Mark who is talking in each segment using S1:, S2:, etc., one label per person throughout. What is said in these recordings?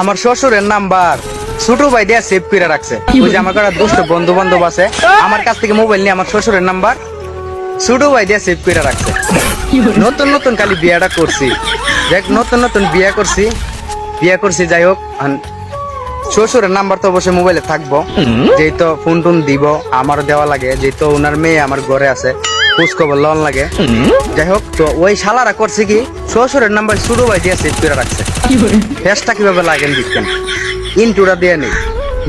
S1: আমার শ্বশুরের নাম্বার। ছোট ভাই দিয়ে সেভ করে রাখছে। ওই যে আমার একটা দুষ্ট বন্ধু বান্ধব আছে আমার কাছ থেকে মোবাইল নিয়ে আমার শ্বশুরের নাম্বার। ছোট ভাই দিয়ে সেভ করে রাখছে। নতুন নতুন খালি বিয়েটা করছি। দেখ নতুন নতুন বিয়ে করছি। বিয়ে করছি যাই হোক শ্বশুরের নাম্বার তো অবশ্যই মোবাইলে থাকব। যেই তো ফোন টোন দিব আমার দেওয়া লাগে। যেই তো ওনার মেয়ে আমার ঘরে আছে খোঁজ খবর লন লাগে যাই হোক তো ওই শালারা করছে কি শ্বশুরের নাম্বার শুরু ভাই দিয়ে সেভ করে রাখছে ফেসটা কীভাবে লাগেন দেখতেন ইনটুরা দিয়ে নেই।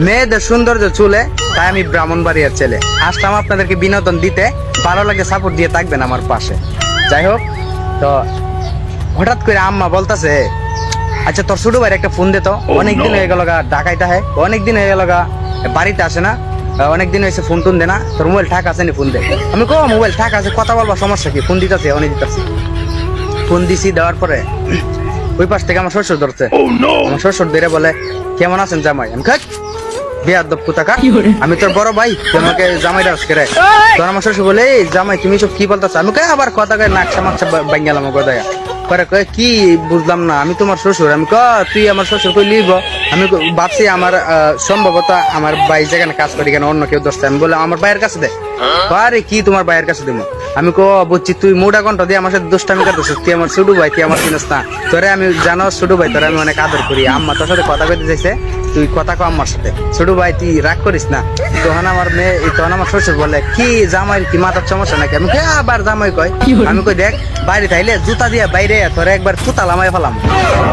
S1: মেয়েদের সৌন্দর্য চুলে তাই আমি ব্রাহ্মণবাড়িয়ার ছেলে। আসলাম আপনাদেরকে বিনোদন দিতে ভালো লাগে সাপোর্ট দিয়ে থাকবেন আমার পাশে। যাই হোক তো হঠাৎ করে আম্মা বলতাছে আচ্ছা তোর ছোট ভাইয়ের একটা ফোন দে তো। অনেকদিন হয়ে গেল গা ঢাকাইতে হয় অনেকদিন হয়ে গেল গা বাড়িতে আসে না। অনেকদিন হয়েছে ফোন টোন দে না তোর মোবাইল ঠাক আছে নি ফোন দে। আমি কো মোবাইল ঠাক আছে কথা বলবা সমস্যা কি? ফোন দিতেছে অনেক দিতেছে। ফোন দিছি দেওয়ার পরে ওই পাশ থেকে আমার শ্বশুর ধরছে। আমার শ্বশুর ধরে বলে কেমন আছেন জামাই? আমি খাই বিয়ার দপ কোথাকার আমি তোর বড় ভাই তুই আমাকে জামাই রাস করে তোর আমার শ্বশুর বলে জামাই তুমি সব কি বলতেছ? আমি আবার কথা কয়ে নাকশা মাকশা বাঙ্গালাম গদায়া কি বুঝলাম না, আমি তোমার শ্বশুর। আমি ক তুই আমার শ্বশুর কই লিব? আমি ভাবছি আমার সম্ভবত আমার ভাই যেখানে কাজ করি কেন অন্য কেউ দোষ আমি বলে আমার ভাইয়ের কাছে দে। আরে কি তোমার ভাইয়ের কাছে দেবো? আমি কো বুঝছি তুই মোটা ঘণ্টা দিয়ে আমার সাথে দুষ্টামি করতেছিস তুই আমার ছোট ভাই তুই আমার চিনিস না। তোরে আমি জানো ছোট ভাই তোরে আমি অনেক আদর করি। আম্মা তোর সাথে কথা কইতে চাইছে তুই কথা কো আম্মার সাথে। ছোট ভাই তুই রাগ করিস না। তখন আমার মেয়ে এই তখন আমার শ্বশুর বলে কি জামাই কি মাথার সমস্যা নাকি? আমি কই, আবার জামাই কয়? আমি কই দেখ বাইরে থাইলে জুতা দিয়ে বাইরে তোরে একবার তুতা লামাই ফেলাম।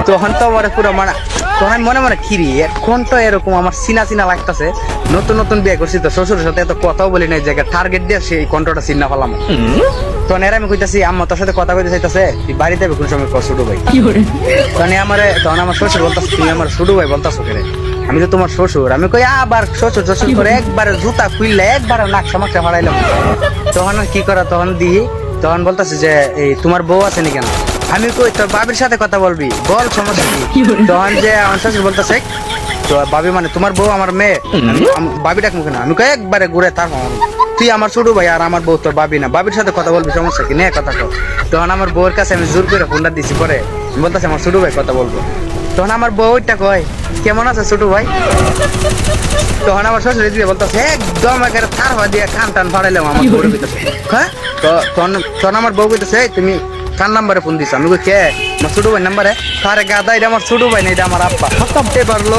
S1: তখন তো আমার পুরো মানা তখন আমি মনে মনে খিরি এখন তো এরকম আমার চিনা চিনা লাগতেছে? নতুন নতুন বিয়ে করছি তো শ্বশুরের সাথে এত কথাও বলি নাই জায়গা টার্গেট দিয়ে সেই তখন এর আমি কইতাছি আম্মা তোর সাথে কথা কইতে চাইতাছে? তুই বাড়িতে কোন সময় ছোট ভাই? তখন আমার তখন আমার শ্বশুর বলতাছে তুমি আমার ছোট ভাই বলতাছো কেন? আমি তো তোমার শ্বশুর আমি কই আবার শ্বশুর শ্বশুর করে একবার জুতা খুললে একবার নাক সামাকটা ফাড়াইলাম তখন আর কি করা তখন দিই তখন বলতাছে যে এই তোমার বউ আছে নি কেন আমি কই তোর বাবির সাথে কথা বলবি? বল সমস্যা কি? তখন যে আমার শ্বশুর বলতেছে তো বাবি মানে তোমার বউ আমার মেয়ে। বাবি ডাক মুখে না আমি কই একবারে ঘুরে তার তুই আমার ছোট ভাই আর আমার বউ তোর বাবি না। বাবির সাথে কথা বলবি সমস্যা কি? নিয়ে কথা কর তখন আমার বউয়ের কাছে আমি জোর করে ফোনটা দিছি পরে। বলতেছে আমার ছোট ভাই কথা বলব। তখন আমার বউ ওইটা কয় কেমন আছে ছোট ভাই? তখন আমার শ্বশুর দিয়ে বলতেছে একদম একেবারে তার হওয়া দিয়ে কান টান ফাড়াইলাম আমার বউর ভিতরে হ্যাঁ? তো তখন তখন আমার বউ কইতেছে তুমি কার নাম্বারে ফোন দিছো? আমি কই, কে? আমার ছোট ভাই নাম্বারে? কারে গাদা এটা আমার ছোট ভাই না, এটা আমার আব্বা। সব এবার লো